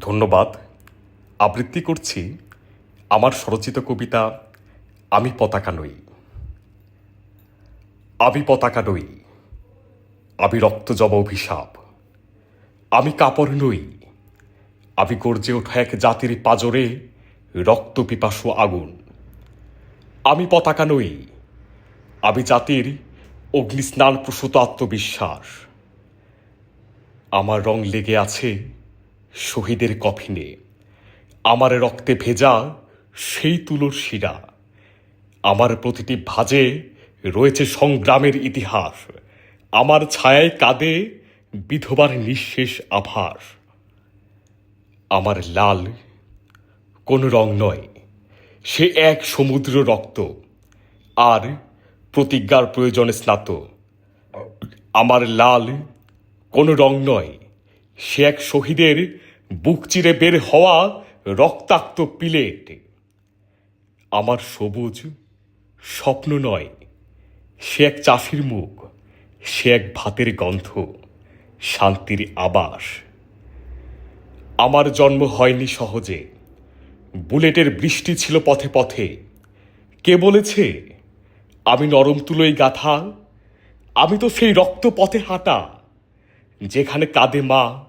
ধন্যবাদ। আবৃত্তি করছি আমার স্বরচিত কবিতা, আমি পতাকা নই। আমি পতাকা নই। আমি রক্ত জব অভিশাপ। আমি কাপড় নই। আমি গর্জে ওঠা এক জাতির পাজরে রক্ত পিপাসু আগুন। আমি পতাকা নই। আমি জাতির অগ্নিস্নান প্রসূত আত্মবিশ্বাস। আমার রং লেগে আছে শহীদের কফিনে। আমার রক্তে ভেজা সেই তুলোর শিরা। আমার প্রতিটি ভাজে রয়েছে সংগ্রামের ইতিহাস। আমার ছায়ায় কাঁদে বিধবার নিঃশেষ আভাস। আমার লাল কোন রং নয়, সে এক সমুদ্র রক্ত আর প্রতিজ্ঞার প্রয়োজনে স্নাত। আমার লাল কোনো রং নয়, সে এক শহীদের বুক চিরে বের হওয়া রক্তাক্ত পিলেট। আমার সবুজ স্বপ্ন নয়, সে এক চাষির মুখ, সে এক ভাতের গন্ধ, শান্তির আবাস। আমার জন্ম হয়নি সহজে, বুলেটের বৃষ্টি ছিল পথে পথে। কে বলেছে, আমি নরম তুলোই গাথা, আমি তো সেই রক্ত পথে হাঁটা, যেখানে কাঁদে মা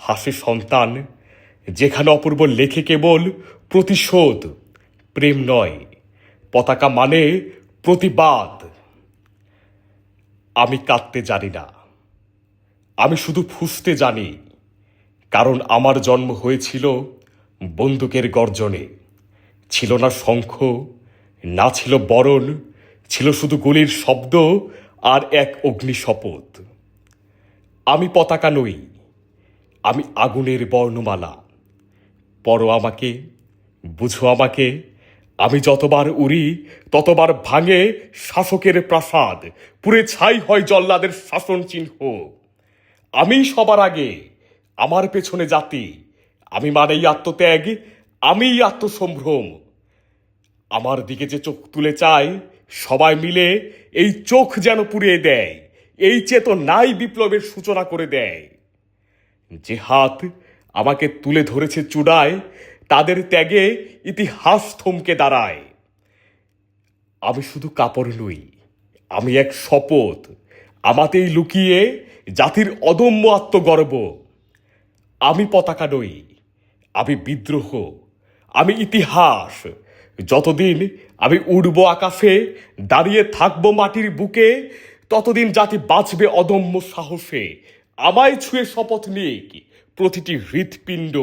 হাসে সন্তান, যেখানে অপূর্ব লেখে কেবল প্রতিশোধ, প্রেম নয়, পতাকা মানে প্রতিবাদ। আমি কাঁদতে জানি না। আমি শুধু ফুসতে জানি, কারণ আমার জন্ম হয়েছিল বন্দুকের গর্জনে। ছিল না শঙ্খ, না ছিল বরণ, ছিল শুধু গুলির শব্দ আর এক অগ্নি শপথ আমি পতাকা নই আমি আগুনের বর্ণমালা। পড়ো আমাকে, বুঝো আমাকে। আমি যতবার উড়ি, ততবার ভাঙে শাসকের প্রাসাদ। পুরে ছাই হয় জল্লাদের শাসন চিহ্ন। আমি সবার আগে আমার পেছনে জাতি। আমি মানেই আত্মত্যাগ, আমিই আত্মসম্ভ্রম। আমার দিকে যে চোখ তুলে চায়, সবাই মিলে এই চোখ যেন পুড়িয়ে দেয়, এই চেতনাই বিপ্লবের সূচনা করে দেয়। যে হাত আমাকে তুলে ধরেছে চূড়ায়, তাদের ত্যাগে ইতিহাস থমকে দাঁড়ায়। আমি শুধু কাপড় নই আমি এক শপথ, আমাতেই লুকিয়ে জাতির অদম্য আত্মগর্ব। আমি পতাকা নই, আমি বিদ্রোহ, আমি ইতিহাস। যতদিন আমি উড়ব আকাশে, দাঁড়িয়ে থাকব মাটির বুকে, ততদিন জাতি বাঁচবে অদম্য সাহসে আমায় ছুঁয়ে শপথ নিয়ে কি? প্রতিটি হৃৎপিণ্ড